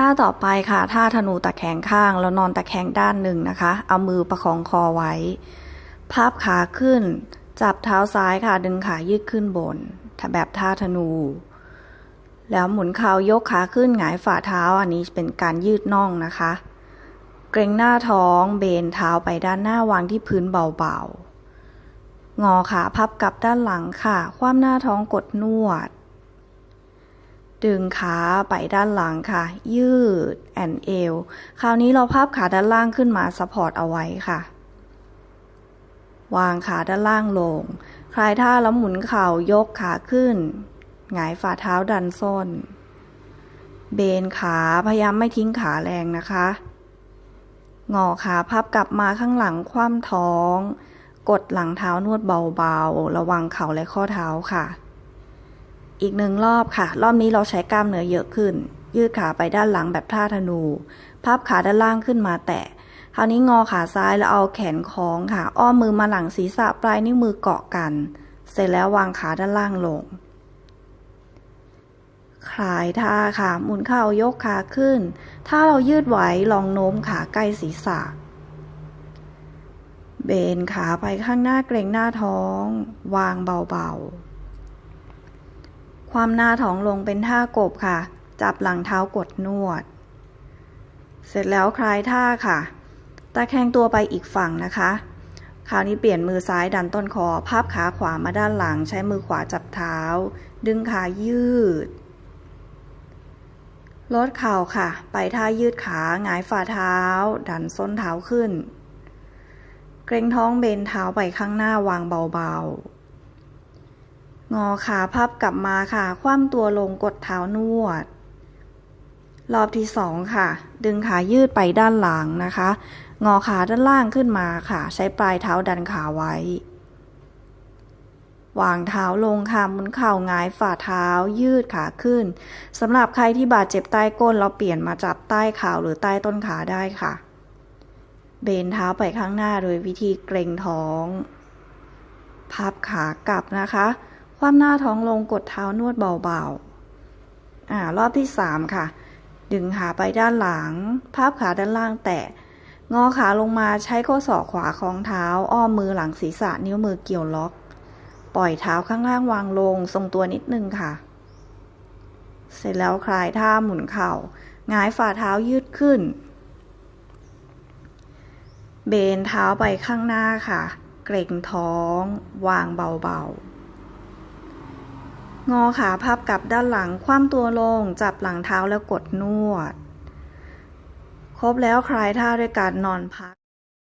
ท่าต่อไปค่ะ ท่าธนูตะแคงข้างแล้วนอนตะแคงด้านหนึ่งนะคะ เอามือประคองคอไว้ พับขาขึ้น จับเท้าซ้ายค่ะ ดึงขายืดขึ้นบน แบบท่าธนู แล้วหมุนเข่ายกขาขึ้นหงายฝ่าเท้า อันนี้เป็นการยืดน่องนะคะ เกรงหน้าท้อง เบนเท้าไปด้านหน้าวางที่พื้นเบาๆ งอขาพับกลับด้านหลังค่ะ คว่ำหน้าท้องกดนวด ดึงขาไปด้านหลังค่ะ ยืดแอนเอว คราวนี้เราพับขาด้านล่างขึ้นมาซัพพอร์ตเอาไว้ค่ะ วางขาด้านล่างลง คลายท่าแล้วหมุนเข่ายกขาขึ้น หงายฝ่าเท้าดันส้น เบนขาพยายามไม่ทิ้งขาแรงนะคะ งอขาพับกลับมาข้างหลังคว่ำท้อง กดหลังเท้านวดเบาๆ ระวังเข่าและข้อเท้าค่ะ อีกหนึ่งรอบค่ะ รอบนี้เราใช้กล้ามเนื้อเยอะขึ้น ยืดขาไปด้านหลังแบบท่าธนู พับขาด้านล่างขึ้นมาแตะ คราวนี้งอขาซ้ายแล้วเอาแขนคล้องค่ะ อ้อมมือมาหลังศีรษะปลายนิ้วมือเกาะกัน เสร็จแล้ววางขาด้านล่างลง คลายท่าค่ะ หมุนเข่ายกขาขึ้น ถ้าเรายืดไหวลองโน้มขาใกล้ศีรษะ เบนขาไปข้างหน้าเกรงหน้าท้อง วางเบาๆ ความหน้าท้องลงเป็นท่ากบค่ะ จับหลังเท้ากดนวด เสร็จแล้วคลายท่าค่ะ ตะแคงตัวไปอีกฝั่งนะคะ คราวนี้เปลี่ยนมือซ้ายดันต้นคอ พับขาขวามาด้านหลัง ใช้มือขวาจับเท้า ดึงขายืด ลดเข่าค่ะ ไปท่ายืดขาหงายฝ่าเท้า ดันส้นเท้าขึ้น เกรงท้องเบนเท้าไปข้างหน้าวางเบาๆ งอขาพับกลับมาค่ะ คว่ำตัวลงกดเท้านวด รอบที่สองค่ะ ดึงขายืดไปด้านหลังนะคะ งอขาด้านล่างขึ้นมาค่ะ ใช้ปลายเท้าดันขาไว้ วางเท้าลงค่ะมุนเข่าหงายฝ่าเท้ายืดขาขึ้นสำหรับใครที่บาดเจ็บใต้ก้นเราเปลี่ยนมาจับใต้เข่าหรือใต้ต้นขาได้ค่ะ เบนเท้าไปข้างหน้าโดยวิธีเกรงท้อง พับขากลับนะคะ คว่ำหน้าท้องลงกดเท้านวดเบาๆ อ่ารอบที่สามค่ะ ดึงขาไปด้านหลังพับขาด้านล่างแตะ งอขาลงมาใช้ข้อศอกขวาคล้องเท้า อ้อมมือหลังศีรษะนิ้วมือเกี่ยวล็อก ปล่อยเท้าข้างล่างวางลง ทรงตัวนิดนึงค่ะ เสร็จแล้วคลายท่าหมุนเข่าหงายฝ่าเท้ายืดขึ้น เบนเท้าไปข้างหน้าค่ะ เกร็งท้อง วางเบาๆ งอขาพับกลับด้านหลัง คว่ำตัวลง จับหลังเท้าแล้วกดนวด ครบแล้วคลายท่าด้วยการนอนพัก